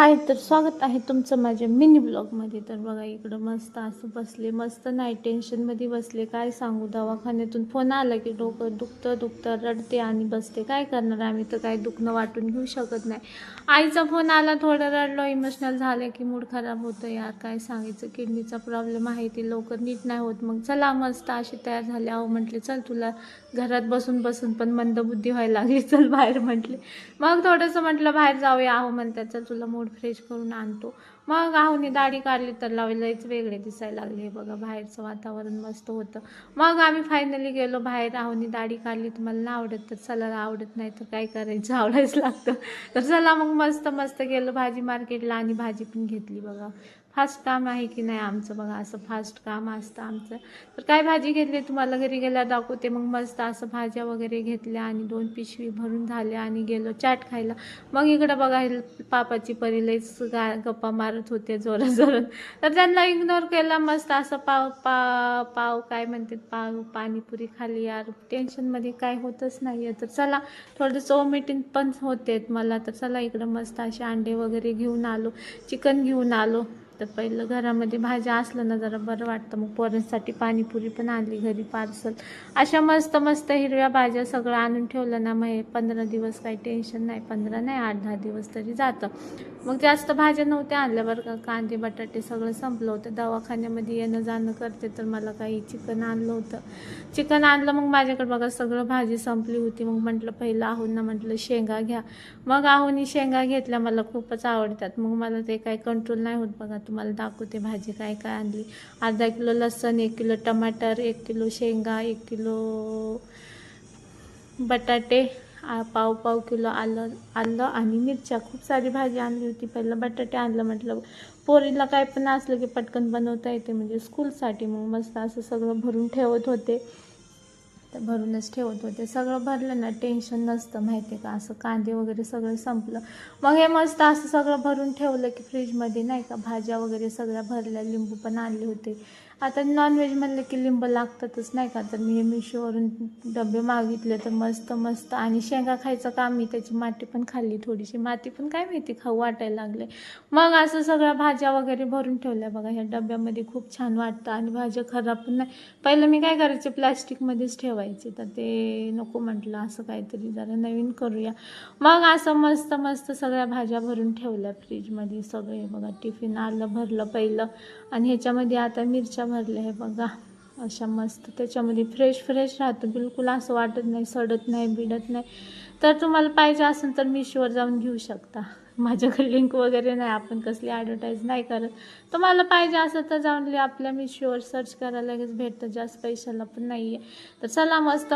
हाय तर स्वागत आहे तुमचं माझ्या मिनी ब्लॉगमध्ये तर बघा इकडं मस्त असं बसले मस्त नाही टेन्शनमध्ये बसले. काय सांगू दवाखान्यातून फोन आला की डोकं दुखतं दुखतं रडते आणि बसते. काय करणार आम्ही? तर काय दुखणं वाटून घेऊ शकत नाही. आईचा फोन आला थोडं रडलो इमोशनल झालं की मूड खराब होतं यार. काय सांगायचं? किडनीचा प्रॉब्लेम आहे ती लवकर नीट नाही होत. मग चला मस्त अशी तयार झाले. अहो म्हटले चल तुला घरात बसून बसून पण मंदबुद्धी व्हायला लागली. चल बाहेर म्हटले. मग थोडंसं म्हटलं बाहेर जाऊया. अहो म्हणतात चल तुला मूड फ्रेश करून आणतो. मग आहुने दाढी काढली तर लावलंच वेगळे दिसायला लागले. हे बघा बाहेरचं वातावरण मस्त होतं. मग आम्ही फायनली गेलो बाहेर आहुने दाढी काढली. तर मला नाही आवडत तर चला आवडत नाही तर काय करायचं? आवडायच लागतं. तर चला मग मस्त मस्त गेलो भाजी मार्केटला आणि भाजी पण घेतली बघा. फास्ट काम आहे की नाही आमचं बघा? असं फास्ट काम असतं आमचं. तर काय भाजी घेतली? तुम्हाला घरी गेल्या दाखवते. मग मस्त असं भाज्या वगैरे घेतल्या आणि दोन पिशवी भरून झाल्या आणि गेलो चाट खायला. मग इकडं बघा पापाची परी लईच गा गप्पा मारत होते जोरात जोरात. तर त्यांना इग्नोर केला मस्त असं पाव पा पाव काय म्हणतात पाव पाणीपुरी खाली यार. टेन्शनमध्ये काय होतच नाही आहे तर चला थोडंसं मीटिंग पण होते मला. तर चला इकडं मस्त असे अंडे वगैरे घेऊन आलो चिकन घेऊन आलो. तर पहिलं घरामध्ये भाज्या असलं ना जरा बरं वाटतं. मग पोरांसाठी पाणीपुरी पण आणली घरी पार्सल. अशा मस्त मस्त हिरव्या भाज्या सगळं आणून ठेवलं ना मग हे पंधरा दिवस काही टेन्शन नाही. पंधरा नाही आठ दहा दिवस तरी जातं. मग जास्त भाज्या नव्हत्या आणल्या बरं का. कांदे बटाटे सगळं संपलं होतं. दवाखान्यामध्ये येणं जाणं करते तर मला काही चिकन आणलं होतं. चिकन आणलं मग माझ्याकडे बघा सगळं भाजी संपली होती. मग म्हटलं पहिलं आहोंना म्हटलं शेंगा घ्या. मग आहोनी शेंगा घेतल्या मला खूपच आवडतात. मग मला ते काही कंट्रोल नाही होत बघा. तुम्हाला दाखवते भाजी काय काय आणली. अर्धा किलो लसण एक किलो टमाटर एक किलो शेंगा एक किलो बटाटे आ- पाव पाव किलो आलं आलं आणि मिरच्या. खूप सारी भाजी आणली होती. पहिलं बटाटे आणलं म्हटलं पोरीला काय पण असलं की पटकन बनवता येते. म्हणजे स्कूलसाठी मग मस्त असं सगळं भरून ठेवत होते. तर भरूनच ठेवत. होते सगळं भरलं ना टेन्शन नसतं माहिती आहे का? असं कांदे वगैरे सगळं संपलं. मग हे मस्त असं सगळं भरून ठेवलं की फ्रीजमध्ये नाही का? भाज्या वगैरे सगळ्या भरल्या लिंबू पण आणले होते. आता नॉनव्हेज म्हणलं की लिंब लागतातच नाही का? तर मी हे मिशोवरून डबे मागितले तर मस्त मस्त. आणि शेंगा खायचं काम मी त्याची माती पण खाल्ली थोडीशी. माती पण काय माहिती खाऊ वाटायला लागले. मग असं सगळ्या भाज्या वगैरे भरून ठेवल्या. बघा ह्या डब्यामध्ये खूप छान वाटतं आणि भाज्या खराब पण नाही. पहिलं मी काय करायचे प्लॅस्टिकमध्येच ठेवायचे. तर ते नको म्हटलं असं काहीतरी जरा नवीन करूया. मग असं मस्त मस्त सगळ्या भाज्या भरून ठेवल्या फ्रीजमध्ये सगळे बघा टिफिन आलं भरलं पहिलं. आणि ह्याच्यामध्ये आता मिरच्या भरले हे बघा. अशा मस्त. त्याच्यामध्ये फ्रेश फ्रेश राहतं. बिलकुल असं वाटत नाही सडत नाही बिडत नाही. तर तुम्हाला पाहिजे असेल तर मीशोवर जाऊन घेऊ शकता. माझ्याकडे लिंक वगैरे नाही. आपण कसली ॲडव्हर्टाईज नाही करत. तुम्हाला पाहिजे असेल तर जाऊन आपल्या मिशोवर सर्च करायला लगेच भेटतं. जास्त पैशाला पण नाही आहे तर चला मस्त